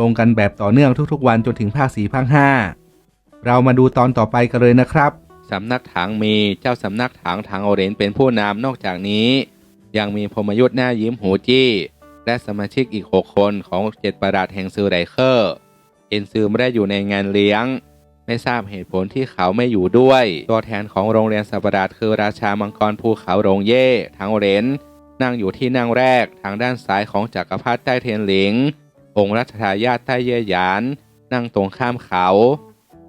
ลงกันแบบต่อเนื่องทุกๆ วันจนถึงภาคสี่ภาคห้าเรามาดูตอนต่อไปกันเลยนะครับสำนักถังมีเจ้าสำนักถังถังโอเรนเป็นผู้นำนอกจากนี้ ยังมีพมยุทธ์หน้ายิ้มหูจี้ และสมาชิกอีก 6 คนของเจ็ดประหลาดแห่งซือไรเคอร์เอ็นซือไม่ได้อยู่ในงานเลี้ยง ไม่ทราบเหตุผลที่เขาไม่อยู่ด้วย ตัวแทนของโรงเรียนสัประหลาดคือราชามังกรภูเขาโรงเย่ถังโอเรนนั่งอยู่ที่นั่งแรกทางด้านซ้ายของจักรพรรดิใต้เทียนหลิง องค์รัชทายาทใต้เย่หยาน นั่งตรงข้ามเขา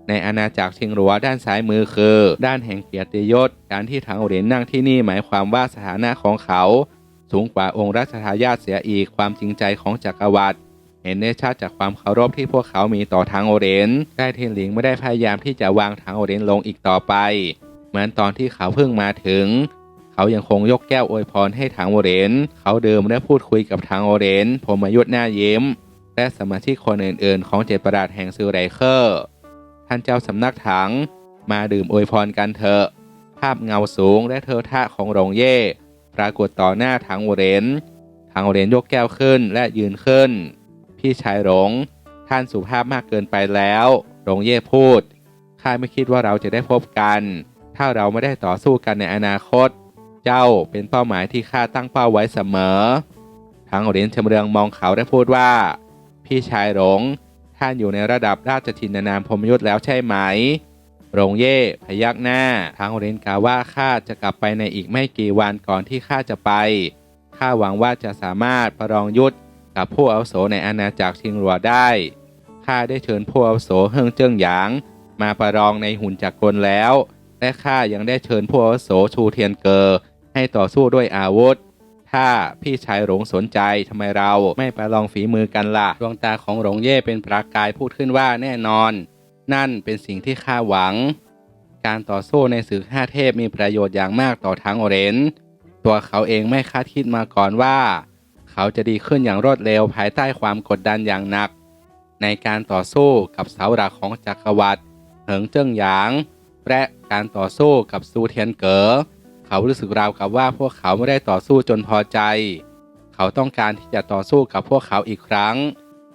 ในอาณาจักรชิงหลัวด้านซ้ายมือคือ ด้านแห่งเกียรติยศ การที่ถังเหรียญนั่งที่นี่หมายความว่าสถานะของเขา สูงกว่าองค์รัชทายาทเสียอีกความจริงใจของจักรวรรดิเห็นได้ชัดจากความเคารพที่พวกเขามีต่อทางโอเรนได้เทียนหลิงไม่ได้พยายามที่จะวางทางโอเรนลงอีกต่อไป เหมือนตอนที่เขาเพิ่งมาถึง เขายังคงยกแก้วอวยพรให้ทางโอเรนเขาเดิมและพูดคุยกับทางโอเรนพรหมยุทธ์หน้าเยิ้ม และสมาชิกคนอื่นๆ ของเจ็ดประหลาดแห่งซิลไรเคอร์ ท่านเจ้าสำนักถังมาดื่มอวยพรกันเถอะ ภาพเงาสูงและเทอท่าของหลงเย่ ปรากฏต่อหน้าทางโอเรนทางโอเรนยกแก้วขึ้นและยืนขึ้น พี่ชายหลง ท่านสุภาพมากเกินไปแล้วหลงเย่พูดข้าไม่คิดว่าเราจะได้พบกัน ถ้าเราไม่ได้ต่อสู้กันในอนาคต เจ้าเป็นเป้าหมายที่ข้าตั้งเป้าไว้เสมอทางเหรียญชำเรืองมองเขาและพูดว่า พี่ชายหลง ท่านอยู่ในระดับราชทินานามพรมยุทธ์แล้วใช่ไหม หลงเย่พยักหน้าทางเรียญกล่าว่าข้าจะกลับไปในอีกไม่กี่วันก่อนที่ข้าจะไป ข้าหวังว่าจะสามารถประลองยุทธกับผู้อาวุโสในอาณาจักรชิงหลัวได้ ข้าได้เชิญผู้อาวุโสเฮิงเจิ้งหยาง มาประลองในหุ่นจักรกลแล้ว และข้ายังได้เชิญผู้อาวุโสชูเทียนเกอให้ต่อสู้ด้วยอาวุธ ถ้าพี่ชายหลงสนใจทำไมเราไม่ไปลองฝีมือกันล่ะดวงตาของหลงเย่เป็นประกายพูดขึ้นว่าแน่นอน นั่นเป็นสิ่งที่ข้าหวัง การต่อสู้ในศึกห้าเทพมีประโยชน์อย่างมากต่อทางโอเรนตัวเขาเองไม่คาดคิดมาก่อนว่า เขาจะดีขึ้นอย่างรวดเร็วภายใต้ความกดดันอย่างหนัก ในการต่อสู้กับเสาหลักของจักรวรรดิเหิงเจิ้งหยาง และการต่อสู้กับซูเทียนเก๋อ เขารู้สึกราวกับว่าพวกเขาไม่ได้ต่อสู้จนพอใจ เขาต้องการที่จะต่อสู้กับพวกเขาอีกครั้ง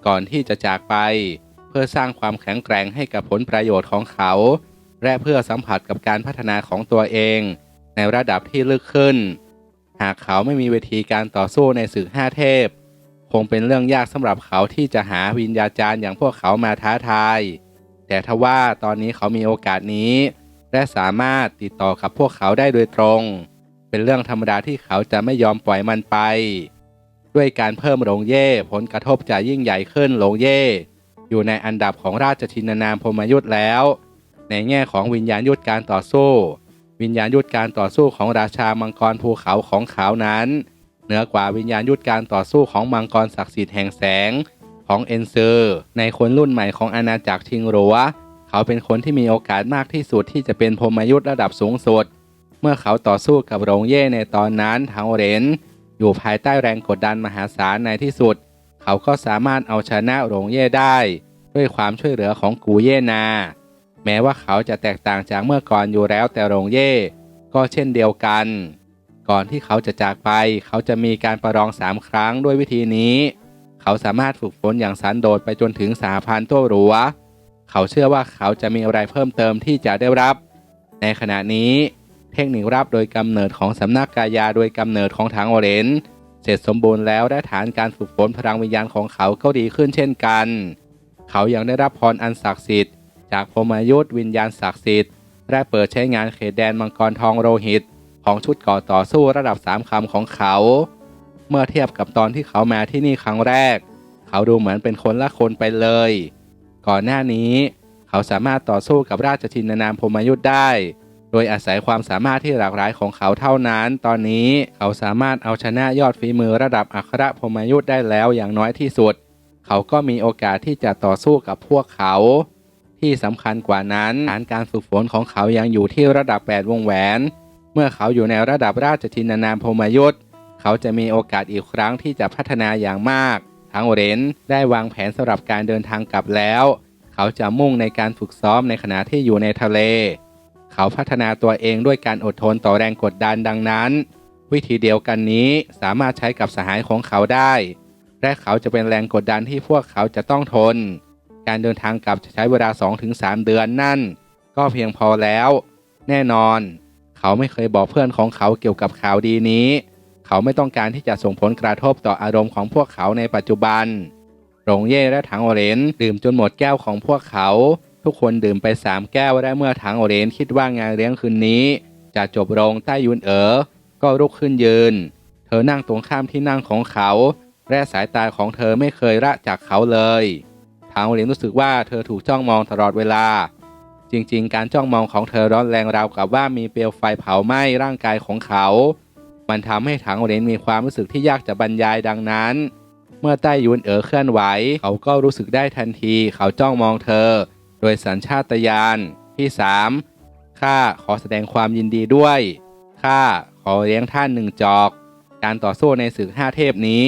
ก่อนที่จะจากไป เพื่อสร้างความแข็งแกร่งให้กับผลประโยชน์ของเขา และเพื่อสัมผัสกับการพัฒนาของตัวเอง ในระดับที่ลึกขึ้น หากเขาไม่มีเวทีการต่อสู้ในศึกห้าเทพ คงเป็นเรื่องยากสำหรับเขาที่จะหาวิญญาจารย์อย่างพวกเขามาท้าทาย แต่ทว่าตอนนี้เขามีโอกาสนี้ และสามารถติดต่อกับพวกเขาได้โดยตรง เป็นเรื่องธรรมดาที่เขาจะไม่ยอมปล่อยมันไป ด้วยการเพิ่มหลงเย่ผลกระทบจะยิ่งใหญ่ขึ้นหลงเย่อยู่ในอันดับของราชชินานามพมยุทธ์แล้ว ในแง่ของวิญญาณยุทธการต่อสู้ วิญญาณยุทธการต่อสู้ของราชามังกรภูเขาของเขานั้น เหนือกว่าวิญญาณยุทธการต่อสู้ของมังกรศักดิ์สิทธิ์แห่งแสงของเอนเซอร์ ในคนรุ่นใหม่ของอาณาจักรชิงหลัว เขาเป็นคนที่มีโอกาสมากที่สุดที่จะเป็นพรมยุทธ์ระดับสูงสุด เมื่อเขาต่อสู้กับโรงเย่ในตอนนั้นทางเรนอยู่ภายใต้แรงกดดันมหาศาลในที่สุด เขาก็สามารถเอาชนะโรงเย่ได้ ด้วยความช่วยเหลือของกูเย่นา แม้ว่าเขาจะแตกต่างจากเมื่อก่อนอยู่แล้วแต่โรงเย่ก็เช่นเดียวกัน ก่อนที่เขาจะจากไป เขาจะมีการประลองสามครั้งด้วยวิธีนี้ เขาสามารถฝึกฝนอย่างสันโดษไปจนถึงสาพันตัวรัว เขาเชื่อว่าเขาจะมีอะไรเพิ่มเติมที่จะได้รับ ในขณะนี้เทคนิครับโดยกำเนิดของสำนักกายาโดยกำเนิดของทางโอเรนเสร็จสมบูรณ์แล้วและฐานการฝึกฝนพลังวิญญาณของเขาก็ดีขึ้นเช่นกัน เขายังได้รับพรอันศักดิ์สิทธิ์ จากพรมยุทธวิญญาณศักดิ์สิทธิ์และเปิดใช้งานเขตแดนมังกรทองโลหิต ของชุดก่อต่อสู้ระดับสามคำของเขา เมื่อเทียบกับตอนที่เขามาที่นี่ครั้งแรก เขาดูเหมือนเป็นคนละคนไปเลย ก่อนหน้านี้ เขาสามารถต่อสู้กับราชทินานามพมยุทธ์ได้ โดยอาศัยความสามารถที่หลากหลายของเขาเท่านั้น ตอนนี้เขาสามารถเอาชนะยอดฝีมือระดับอัครพมยุทธ์ได้แล้วอย่างน้อยที่สุด เขาก็มีโอกาสที่จะต่อสู้กับพวกเขา ที่สำคัญกว่านั้นฐานการฝึกฝนของเขายังอยู่ที่ระดับ 8 วงแหวน เมื่อเขาอยู่ในระดับราชทินานามพมยุทธ์เขาจะมีโอกาสอีกครั้งที่จะพัฒนาอย่างมาก ทั้งเรนได้วางแผนสำหรับการเดินทางกลับแล้ว เขาจะมุ่งในการฝึกซ้อมในขณะที่อยู่ในทะเล เขาพัฒนาตัวเองด้วยการอดทนต่อแรงกดดันดังนั้น วิธีเดียวกันนี้สามารถใช้กับสหายของเขาได้ และเขาจะเป็นแรงกดดันที่พวกเขาจะต้องทน การเดินทางกลับจะใช้เวลา 2-3 เดือนนั่น ก็เพียงพอแล้ว แน่นอน เขาไม่เคยบอกเพื่อนของเขาเกี่ยวกับข่าวดีนี้ เขาไม่ต้องการที่จะส่งผลกระทบต่ออารมณ์ของพวกเขาในปัจจุบัน หลงเย่และถังโอเรนดื่มจนหมดแก้วของพวกเขา ทุกคนดื่มไปสามแก้วและเมื่อถังโอเรนคิดว่างานเลี้ยงคืนนี้ จะจบลงใต้ยุนเอ๋อ ก็ลุกขึ้นยืน เธอนั่งตรงข้ามที่นั่งของเขา และสายตาของเธอไม่เคยละจากเขาเลยทางโอเรนรู้สึกว่าเธอถูกจ้องมองตลอดเวลา จริงๆ การจ้องมองของเธอร้อนแรงราวกับว่ามีเปลวไฟเผาไหม้ร่างกายของเขา มันทำให้ถังโอเรนมีความรู้สึกที่ยากจะบรรยายดังนั้น เมื่อใต้ยุนเอ๋อเคลื่อนไหว เขาก็รู้สึกได้ทันที เขาจ้องมองเธอ โดยสัญชาตญาณที่สามข้าขอแสดงความยินดีด้วยข้าขอเลี้ยงท่านหนึ่งจอก การต่อสู้ในศึกห้าเทพนี้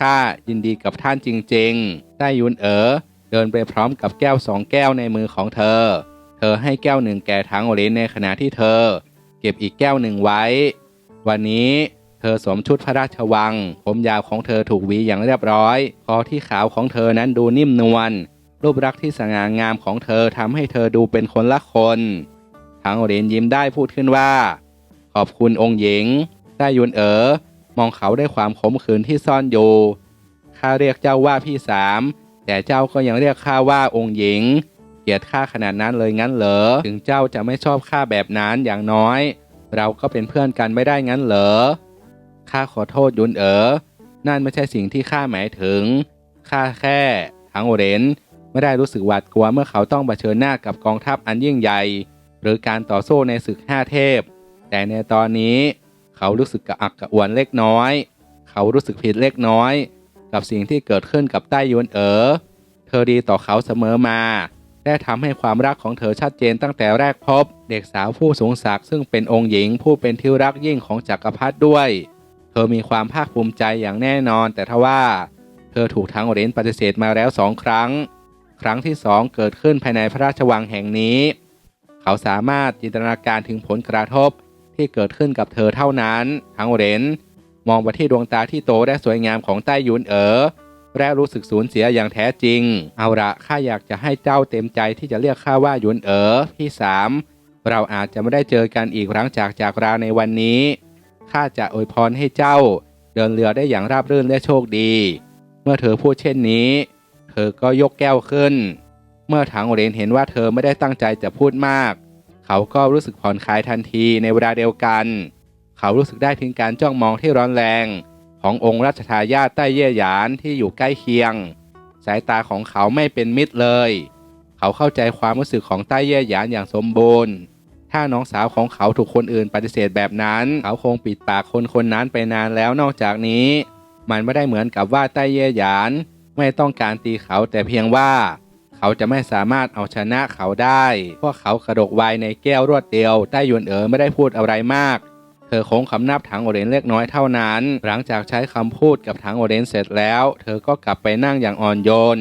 ข้ายินดีกับท่านจริงๆใต้ยุนเอ๋อเดินไปพร้อมกับแก้วสองแก้วในมือของเธอ เธอให้แก้วหนึ่งแก่ทางโอเรนในขณะที่เธอ เก็บอีกแก้วหนึ่งไว้ วันนี้เธอสวมชุดพระราชวัง ผมยาวของเธอถูกหวีอย่างเรียบร้อย คอที่ขาวของเธอนั้นดูนิ่มนวล รูปลักษณ์ที่สง่างามของเธอทำให้เธอดูเป็นคนละคนทางโอเรนยิ้มได้พูดขึ้นว่า ขอบคุณองค์หญิงใต้ยุนเอ๋อ มองเขาด้วยความขมขื่นที่ซ่อนอยู่ ข้าเรียกเจ้าว่าพี่สาม แต่เจ้าก็ยังเรียกข้าว่าองค์หญิงเกลียดข้าขนาดนั้นเลยงั้นเหรอ ถึงเจ้าจะไม่ชอบข้าแบบนั้นอย่างน้อย เราก็เป็นเพื่อนกันไม่ได้งั้นเหรอ ข้าขอโทษยุนเอ๋อ นั่นไม่ใช่สิ่งที่ข้าหมายถึง ข้าแค่ทั้งโอเรนไม่ได้รู้สึกหวาดกลัวเมื่อเขาต้องเผชิญหน้ากับกองทัพอันยิ่งใหญ่ หรือการต่อสู้ในศึกห้าเทพ แต่ในตอนนี้ เขารู้สึกกระอักกระอ่วนเล็กน้อย เขารู้สึกผิดเล็กน้อย กับสิ่งที่เกิดขึ้นกับใต้ยวนเอ๋อ เธอดีต่อเขาเสมอมา และทำให้ความรักของเธอชัดเจนตั้งแต่แรกพบ เด็กสาวผู้สูงศักดิ์ซึ่งเป็นองค์หญิงผู้เป็นที่รักยิ่งของจักรพรรดิด้วย เธอมีความภาคภูมิใจอย่างแน่นอน แต่ทว่า เธอถูกทางโอเรนปฏิเสธมาแล้วสองครั้ง ครั้งที่สองเกิดขึ้นภายในพระราชวังแห่งนี้ เขาสามารถจินตนาการถึงผลกระทบที่เกิดขึ้นกับเธอเท่านั้นทางโอเรนมองไปที่ดวงตาที่โตและสวยงามของใต้ยุนเอ๋อ และรู้สึกสูญเสียอย่างแท้จริง เอาละข้าอยากจะให้เจ้าเต็มใจที่จะเรียกข้าว่าหยุนเอ๋อพี่สามเราอาจจะไม่ได้เจอกันอีกหลังจากจากราในวันนี้ข้าจะอวยพรให้เจ้า เดินเรือได้อย่างราบรื่นและโชคดี เมื่อเธอพูดเช่นนี้ เธอก็ยกแก้วขึ้น เมื่อถังเรนเห็นว่าเธอไม่ได้ตั้งใจจะพูดมาก เขาก็รู้สึกผ่อนคลายทันทีในเวลาเดียวกัน เขารู้สึกได้ถึงการจ้องมองที่ร้อนแรง ขององค์รัชทายาทใต้เย่หยานที่อยู่ใกล้เคียง สายตาของเขาไม่เป็นมิตรเลย เขาเข้าใจความรู้สึกของใต้เย่หยานอย่างสมบูรณ์ ถ้าน้องสาวของเขาถูกคนอื่นปฏิเสธแบบนั้น เขาคงปิดปากคนคนนั้นไปนานแล้วนอกจากนี้ มันไม่ได้เหมือนกับว่าใต้เย่หยานไม่ต้องการตีเขาแต่เพียงว่า เขาจะไม่สามารถเอาชนะเขาได้ เพราะเขากระดกไวน์ในแก้วรวดเดียวใต้ยวนเอ๋อไม่ได้พูดอะไรมาก ธอคงคำนับถังโอเรนเล็กน้อยเท่านั้น หลังจากใช้คำพูดกับถังโอเรนเสร็จแล้ว เธอก็กลับไปนั่งอย่างอ่อนโยน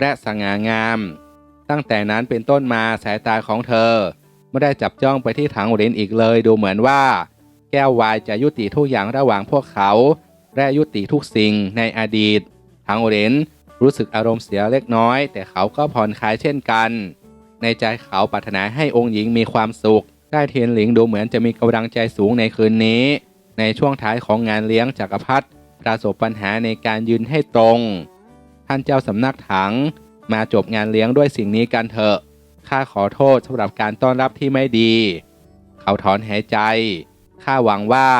และสง่างาม ตั้งแต่นั้นเป็นต้นมาสายตาของเธอ ไม่ได้จับจ้องไปที่ถังโอเรนอีกเลย ดูเหมือนว่า แก้ววายจะยุติทุกอย่างระหว่างพวกเขา และยุติทุกสิ่งในอดีตถังโอเรนรู้สึกอารมณ์เสียเล็กน้อย แต่เขาก็ผ่อนคลายเช่นกัน ในใจเขาปรารถนาให้องค์หญิงมีความสุข ได้เทียนหลิงดูเหมือนจะมีกำลังใจสูงในคืนนี้ ในช่วงท้ายของงานเลี้ยงจักรพรรดิประสบปัญหาในการยืนให้ตรง ท่านเจ้าสำนักถัง มาจบงานเลี้ยงด้วยสิ่งนี้กันเถอะข้าขอโทษสำหรับการต้อนรับที่ไม่ดี เขาถอนหายใจข้าหวังว่า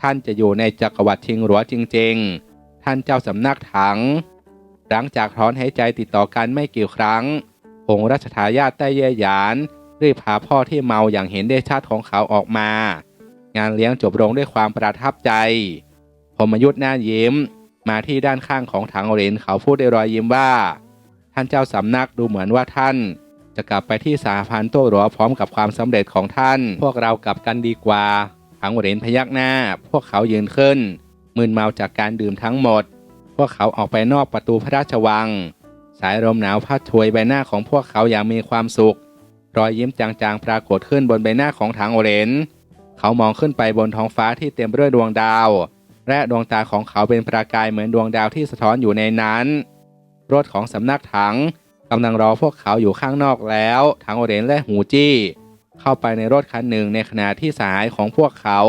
ท่านจะอยู่ในจักรวรรดิชิงหรัวจริง ๆ ท่านเจ้าสำนักถัง หลังจากถอนหายใจติดต่อกันไม่กี่ครั้งองค์รัชทายาทใต้เย่หยาน รีบพาพ่อที่เมาอย่างเห็นได้ชัดของเขาออกมา งานเลี้ยงจบลงด้วยความประทับใจพมยุทธ์หน้ายิ้ม มาที่ด้านข้างของถังเหรียญเขาพูดด้วยรอยยิ้มว่า ท่านเจ้าสำนักดูเหมือนว่าท่าน จะกลับไปที่สหพันโต้หรัวพร้อมกับความสำเร็จของท่าน พวกเรากลับกันดีกว่าถังเหรียญพยักหน้า พวกเขายืนขึ้นมึนเมาจากการดื่มทั้งหมด พวกเขาออกไปนอกประตูพระราชวัง สายลมหนาวพัดถวยใบหน้าของพวกเขาอย่างมีความสุข รอยยิ้มจางๆ ปรากฏขึ้นบนใบหน้าของถังโอเรียญเขามองขึ้นไปบนท้องฟ้าที่เต็มไปด้วยดวงดาว และดวงตาของเขาเป็นประกายเหมือนดวงดาวที่สะท้อนอยู่ในนั้น รถของสำนักถังกำลังรอพวกเขาอยู่ข้างนอกแล้ว ถังโอเรนและหูจี้ เข้าไปในรถคันหนึ่งในขณะที่สายของพวกเขา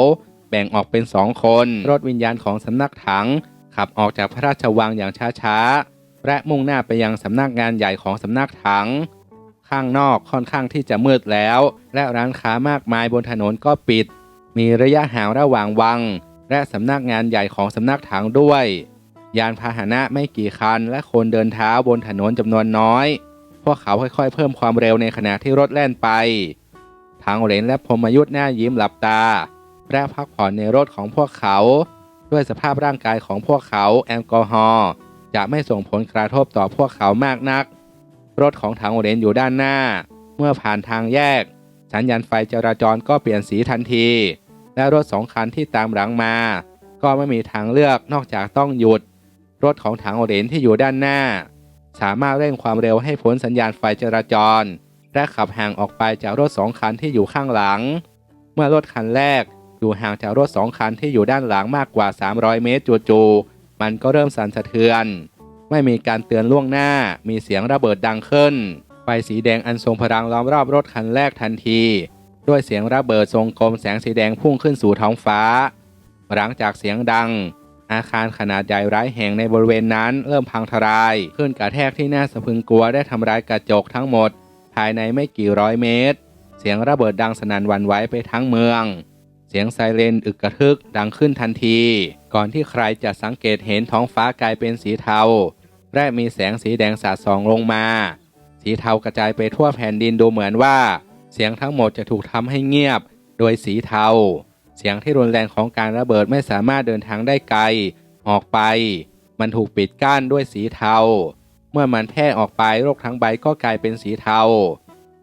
แบ่งออกเป็นสองคน รถวิญญาณของสำนักถัง ขับออกจากพระราชวังอย่างช้าๆและมุ่งหน้าไปยังสำนักงานใหญ่ของสำนักถัง ข้างนอกค่อนข้างที่จะมืดแล้ว และร้านค้ามากมายบนถนนก็ปิด มีระยะห่างระหว่างวัง และสำนักงานใหญ่ของสำนักถังด้วย ยานพาหนะไม่กี่คัน และคนเดินเท้าบนถนนจำนวนน้อย พวกเขาค่อยๆ เพิ่มความเร็วในขณะที่รถแล่นไปทางเหรนและพรมยุทธ์หน้ายิ้มหลับตาและพักผ่อนในรถของพวกเขา ด้วยสภาพร่างกายของพวกเขาแอลกอฮอล์จะไม่ส่งผลกระทบต่อพวกเขามากนัก รถของทางเรนอยู่ด้านหน้า เมื่อผ่านทางแยก สัญญาณไฟจราจรก็เปลี่ยนสีทันที และรถสองคันที่ตามหลังมา ก็ไม่มีทางเลือกนอกจากต้องหยุด รถของถังเรนที่อยู่ด้านหน้า สามารถเร่งความเร็วให้พ้นสัญญาณไฟจราจร และขับห่างออกไปจากรถสองคันที่อยู่ข้างหลัง เมื่อรถคันแรกอยู่ห่างจากรถสองคันที่อยู่ด้านหลังมากกว่า 300 เมตรจูจ่ๆมันก็เริ่มสั่นสะเทือน ไม่มีการเตือนล่วงหน้า มีเสียงระเบิดดังขึ้น ไฟสีแดงอันทรงพลังล้อมรอบรถคันแรกทันที ด้วยเสียงระเบิดทรงกลมแสงสีแดงพุ่งขึ้นสู่ท้องฟ้า หลังจากเสียงดัง อาคารขนาดใหญ่ร้ายแห่งในบริเวณนั้นเริ่มพังทลาย ขึ้นกระแทกที่น่าสะพึงกลัวได้ทำลายกระจกทั้งหมด ภายในไม่กี่ร้อยเมตร เสียงระเบิดดังสนั่นหวั่นไหวไปทั้งเมืองเสียงไซเรนอึกกระทึกดังขึ้นทันที ก่อนที่ใครจะสังเกตเห็นท้องฟ้ากลายเป็นสีเทา และมีแสงสีแดงสาดส่องลงมา สีเทากระจายไปทั่วแผ่นดินดูเหมือนว่า เสียงทั้งหมดจะถูกทำให้เงียบ โดยสีเทา เสียงที่รุนแรงของการระเบิดไม่สามารถเดินทางได้ไกล ออกไป มันถูกปิดกั้นด้วยสีเทา เมื่อมันแพร่ออกไปโลกทั้งใบก็กลายเป็นสีเทา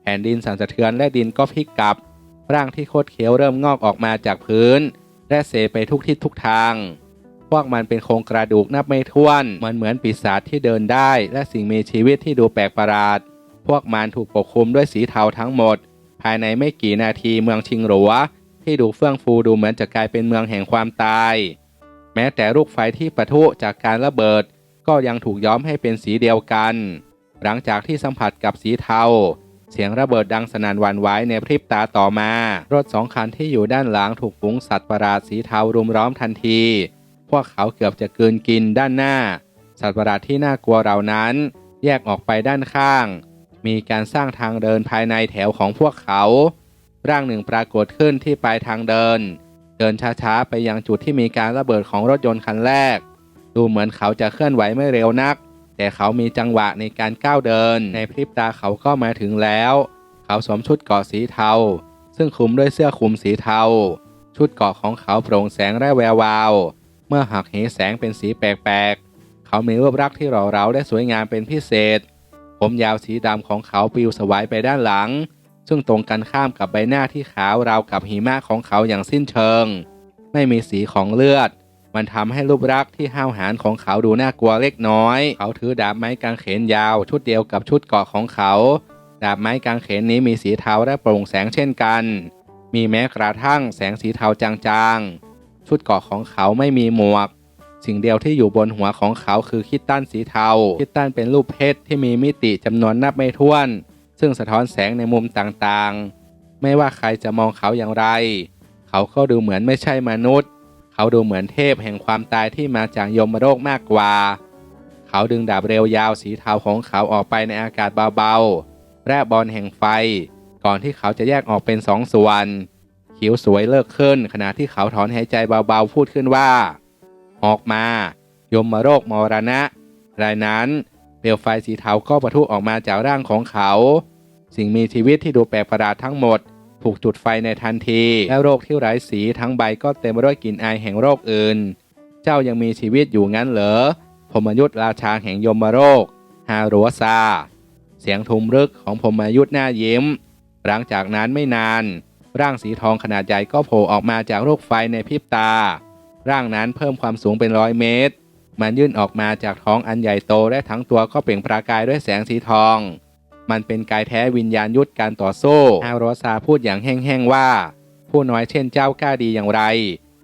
แผ่นดินสั่นสะเทือนและดินก็พลิกกลับร่างที่โคตรเขียวเริ่มงอกออกมาจากพื้น และเสไปทุกทิศทุกทาง วกมันเป็นโครงกระดูกนับไม่ถ้วน มันเหมือนปีศาจที่เดินได้ และสิ่งมีชีวิตที่ดูแปลกประหลาด พวกมันถูกปกคลุมด้วยสีเทาทั้งหมด ภายในไม่กี่นาทีเมืองชิงหลัว ที่ดูเฟื่องฟูดูเหมือนจะกลายเป็นเมืองแห่งความตาย แม้แต่ลูกไฟที่ปะทุจากการระเบิด ก็ยังถูกย้อมให้เป็นสีเดียวกัน หลังจากที่สัมผัสกับสีเทาเสียงระเบิดดังสนั่นหวันไหวในพริบตาต่อมา รถสองคันที่อยู่ด้านหลังถูกฝูงสัตว์ประหลาดสีเทารุมล้อมทันที พวกเขาเกือบจะกลืนกินด้านหน้า สัตว์ประหลาดที่น่ากลัวเหล่านั้น แยกออกไปด้านข้าง มีการสร้างทางเดินภายในแถวของพวกเขา ร่างหนึ่งปรากฏขึ้นที่ปลายทางเดิน เดินช้าๆ ไปยังจุดที่มีการระเบิดของรถยนต์คันแรก ดูเหมือนเขาจะเคลื่อนไหวไม่เร็วนัก แต่เขามีจังหวะในการก้าวเดิน ในพริบตาเขาก็มาถึงแล้ว เขาสวมชุดเกาะสีเทา ซึ่งคลุมด้วยเสื้อคลุมสีเทา ชุดเกาะของเขาโปร่งแสงและแวววาว เมื่อหักเหแสงเป็นสีแปลกๆ เขามีรูปลักษ์ที่หล่อเหลาและสวยงามเป็นพิเศษ ผมยาวสีดำของเขาปลิวสวายไปด้านหลัง ซึ่งตรงกันข้ามกับใบหน้าที่ขาวราวกับหิมะของเขาอย่างสิ้นเชิง ไม่มีสีของเลือด มันทำให้รูปลักษ์ที่ห้าวหาญของเขาดูน่ากลัวเล็กน้อย เขาถือดาบไม้กางเขนยาวชุดเดียวกับชุดเกราะของเขา ดาบไม้กางเขนนี้มีสีเทาและโปร่งแสงเช่นกัน มีแม้กระทั่งแสงสีเทาจางๆ ชุดเกาะของเขาไม่มีหมวก สิ่งเดียวที่อยู่บนหัวของเขาคือคิดตันสีเทา คิดตันเป็นรูปเพชรที่มีมิติจำนวนนับไม่ถ้วน ซึ่งสะท้อนแสงในมุมต่างๆ ไม่ว่าใครจะมองเขาอย่างไร เขาก็ดูเหมือนไม่ใช่มนุษย์ เขาดูเหมือนเทพแห่งความตายที่มาจากยมโลกมากกว่า เขาดึงดาบเร็วยาวสีเทาของเขาออกไปในอากาศเบาๆและบอลแห่งไฟ ก่อนที่เขาจะแยกออกเป็นสองส่วน คิ้วสวยเลิกขึ้น ขณะที่เขาถอนหายใจเบาๆพูดขึ้นว่า ออกมา ยมมาโรคมรณะรายนั้นเปลวไฟสีเทาก็ประทุออกมาจากร่างของเขา สิ่งมีชีวิตที่ดูแปลกประหลาดทั้งหมด ถูกจุดไฟในทันที และโรคที่ไร้สีทั้งใบก็เต็มไปด้วยกลิ่นอายแห่งโรคอื่น เจ้ายังมีชีวิตอยู่งั้นเหรอพมยุทธราชาแห่งยมโรค ฮารัวซา เสียงทุมรึกของพมยุทธหน้ายิ้ม หลังจากนั้นไม่นาน ร่างสีทองขนาดใหญ่ก็โผล่ออกมาจากลูกไฟในพริบตา ร่างนั้นเพิ่มความสูงเป็นร้อยเมตร มันยื่นออกมาจากท้องอันใหญ่โตและทั้งตัวก็เปล่งประกายด้วยแสงสีทอง มันเป็นกายแท้วิญญาณยุทธการต่อสู้ฮารอซาพูดอย่างแห้งๆว่า ผู้น้อยเช่นเจ้ากล้าดีอย่างไร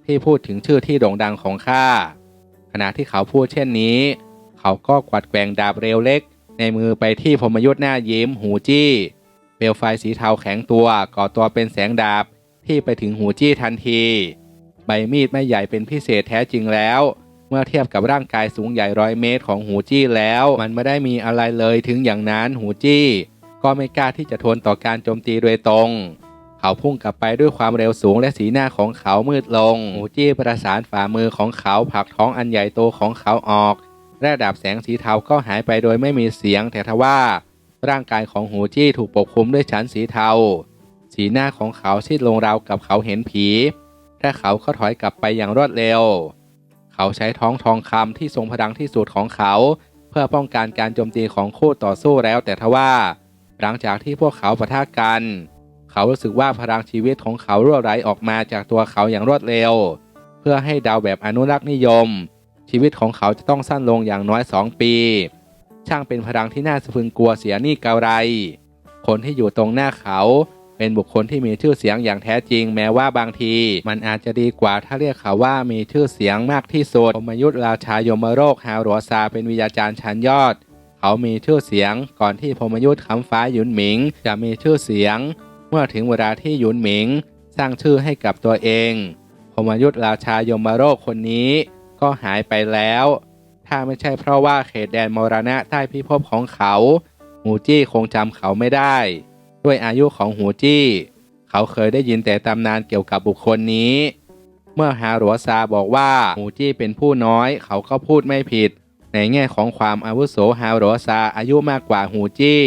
ที่พูดถึงชื่อที่โด่งดังของข้าขณะที่เขาพูดเช่นนี้ เขาก็กวัดแกว่งดาบเร็วเล็ก ในมือไปที่พมยุทธ์หน้ายิ้มหูจี้ เปลวไฟสีเทาแข็งตัวก่อตัวเป็นแสงดาบที่ไปถึงหูจี้ทันที ใบมีดไม่ใหญ่เป็นพิเศษแท้จริงแล้ว เมื่อเทียบกับร่างกายสูงใหญ่ร้อยเมตรของหูจี้แล้ว มันไม่ได้มีอะไรเลยถึงอย่างนั้นหูจี้ ก็ไม่กล้าที่จะทนต่อการโจมตีโดยตรง เขาพุ่งกลับไปด้วยความเร็วสูงและสีหน้าของเขามืดลง หูจี้ประสานฝ่ามือของเขาผลักท้องอันใหญ่โตของเขาออกและดาบแสงสีเทาก็หายไปโดยไม่มีเสียงแต่ทว่า ร่างกายของหูจี้ถูกปกคลุมด้วยชั้นสีเทา สีหน้าของเขาซีดลงราวกับเขาเห็นผีและเขาก็ถอยกลับไปอย่างรวดเร็ว เขาใช้ท้องทองคำที่ทรงพลังที่สุดของเขา เพื่อป้องกันการโจมตีของคู่ต่อสู้แล้วแต่ทว่า หลังจากที่พวกเขาปะทะกัน เขารู้สึกว่าพลังชีวิตของเขารั่วไหลออกมาจากตัวเขาอย่างรวดเร็ว เพื่อให้ดาวแบบอนุรักษ์นิยม ชีวิตของเขาจะต้องสั้นลงอย่างน้อยสองปี ช่างเป็นพลังที่น่าสะพรึงกลัวเสียนี่เกาไร คนที่อยู่ตรงหน้าเขา เป็นบุคคลที่มีชื่อเสียงอย่างแท้จริง แม้ว่าบางที มันอาจจะดีกว่าถ้าเรียกเขาว่ามีชื่อเสียงมากที่สุดพมยุทธราชายมโรคฮาวรัวซาเป็นวิญญาจารย์ชั้นยอด เขามีชื่อเสียงก่อนที่พมยุทธคำฟ้าหยุนหมิง จะมีชื่อเสียง เมื่อถึงเวลาที่หยุนหมิง สร้างชื่อให้กับตัวเองพมยุทธราชายมโรคคนนี้ก็หายไปแล้ว ถ้าไม่ใช่เพราะว่าเขตแดนมรณะใต้พิภพของเขา หูจี้คงจำเขาไม่ได้ ด้วยอายุของหูจี้ เขาเคยได้ยินแต่ตำนานเกี่ยวกับบุคคลนี้ เมื่อฮารัวซาบอกว่าหูจี้เป็นผู้น้อย เขาก็พูดไม่ผิด ในแง่ของความอาวุโสฮารัวซาอายุมากกว่าหูจี้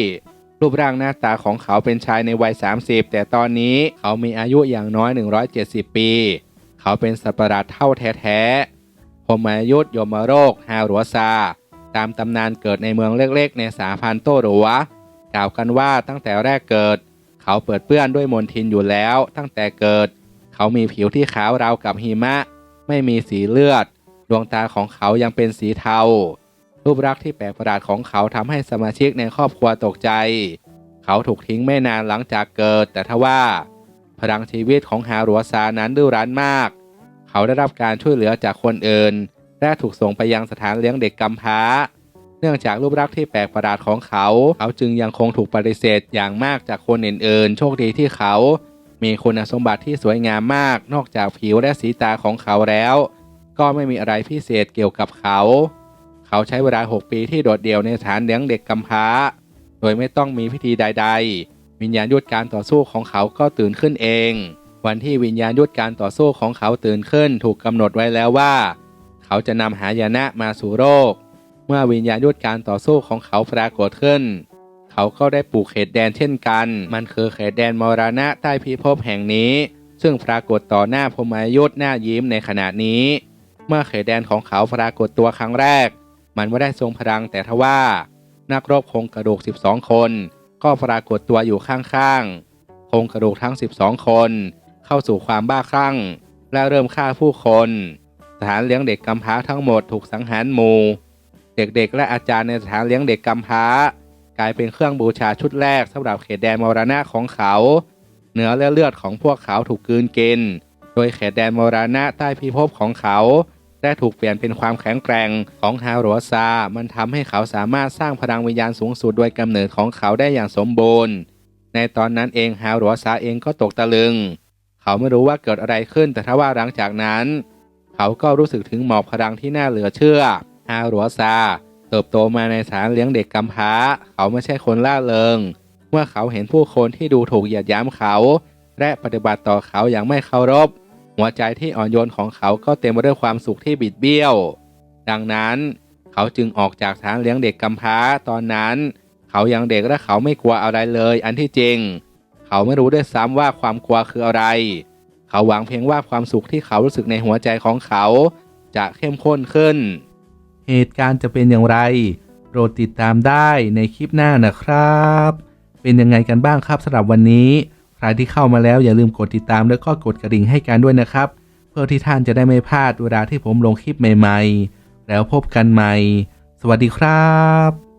รูปร่างหน้าตาของเขาเป็นชายในวัย 30 แต่ตอนนี้เขามีอายุอย่างน้อย 170 ปี เขาเป็นสัตว์ประหลาดเท่าแท้ๆ พมยุทธยมโรคฮารัวซา ตามตำนานเกิดในเมืองเล็กๆ ในสาพันโตหรัวกล่าวกันว่าตั้งแต่แรกเกิด เขาเปิดเปื้อนด้วยมลทินอยู่แล้ว ตั้งแต่เกิด เขามีผิวที่ขาวราวกับหิมะ ไม่มีสีเลือด ดวงตาของเขายังเป็นสีเทา รูปลักษ์ที่แปลกประหลาดของเขาทำให้สมาชิกในครอบครัวตกใจ เขาถูกทิ้งไม่นานหลังจากเกิด แต่ทว่าพลังชีวิตของฮารัวซานั้นดื้อรั้นมาก เขาได้รับการช่วยเหลือจากคนอื่น และถูกส่งไปยังสถานเลี้ยงเด็กกำพร้า เนื่องจากรูปลักษณ์ที่แปลกประหลาดของเขา เขาจึงยังคงถูกปฏิเสธอย่างมากจากคนอื่นๆ โชคดีที่เขา มีคุณสมบัติที่สวยงามมาก นอกจากผิวและสีตาของเขาแล้ว ก็ไม่มีอะไรพิเศษเกี่ยวกับเขา เขาใช้เวลา 6 ปีที่โดดเดี่ยวในสถานเลี้ยงเด็กกำพร้า โดยไม่ต้องมีพิธีใด ๆ วิญญาณยุทธการต่อสู้ของเขาก็ตื่นขึ้นเอง วันที่วิญญาณยุทธการต่อสู้ของเขาตื่นขึ้นถูกกำหนดไว้แล้วว่า เขาจะนำหายนะมาสู่โลกเมื่อวิญญาณยุทธการต่อสู้ของเขาปรากฏขึ้น เขาก็ได้ปลูกเขตแดนเช่นกัน มันคือเขตแดนมรณะใต้พิภพแห่งนี้ ซึ่งปรากฏต่อหน้าพมายุทธหน้ายิ้มในขณะนี้ เมื่อเขตแดนของเขาปรากฏตัวครั้งแรก มันไม่ได้ทรงพลังแต่ทว่า นักรบคงกระดูก 12 คน ก็ปรากฏตัวอยู่ข้างๆคงกระดูกทั้ง 12 คน เข้าสู่ความบ้าคลั่ง และเริ่มฆ่าผู้คน สถานเลี้ยงเด็กกำพร้าทั้งหมดถูกสังหารหมู่ เด็กๆ และอาจารย์ในสถานเลี้ยงเด็กกำพร้า กลายเป็นเครื่องบูชาชุดแรกสำหรับเขตแดนมรณะของเขา เนื้อและเลือดของพวกเขาถูกกืนกิน โดยเขตแดนมรณะใต้พิภพของเขาได้ถูกเปลี่ยนเป็นความแข็งแกร่งของฮารัวซา มันทำให้เขาสามารถสร้างพลังวิญญาณสูงสุดโดยกำเนิดของเขาได้อย่างสมบูรณ์ ในตอนนั้นเองฮารัวซาเองก็ตกตะลึง เขาไม่รู้ว่าเกิดอะไรขึ้น แต่ถ้าว่าหลังจากนั้น เขาก็รู้สึกถึงหมอกพลังที่น่าเหลือเชื่อฮารัวซาเติบโตมาในสถานเลี้ยงเด็กกำพร้า เขาไม่ใช่คนล่าเริง เมื่อเขาเห็นผู้คนที่ดูถูกเหยียดยามเขา และปฏิบัติต่อเขาอย่างไม่เคารพ หัวใจที่อ่อนโยนของเขาก็เต็มไปด้วยความสุขที่บิดเบี้ยว ดังนั้น เขาจึงออกจากสถานเลี้ยงเด็กกำพร้าตอนนั้น เขายังเด็กและเขาไม่กลัวอะไรเลย อันที่จริง เขาไม่รู้ด้วยซ้ำว่าความกลัวคืออะไร เขาหวังเพียงว่าความสุขที่เขารู้สึกในหัวใจของเขา จะเข้มข้นขึ้น เหตุการณ์จะเป็นอย่างไรโปรดติดตามได้ในคลิปหน้านะครับ เป็นยังไงกันบ้างครับสำหรับวันนี้ ใครที่เข้ามาแล้วอย่าลืมกดติดตามแล้วก็กดกระดิ่งให้กันด้วยนะครับ เพื่อที่ท่านจะได้ไม่พลาดเวลาที่ผมลงคลิปใหม่ ๆ แล้วพบกันใหม่ สวัสดีครับ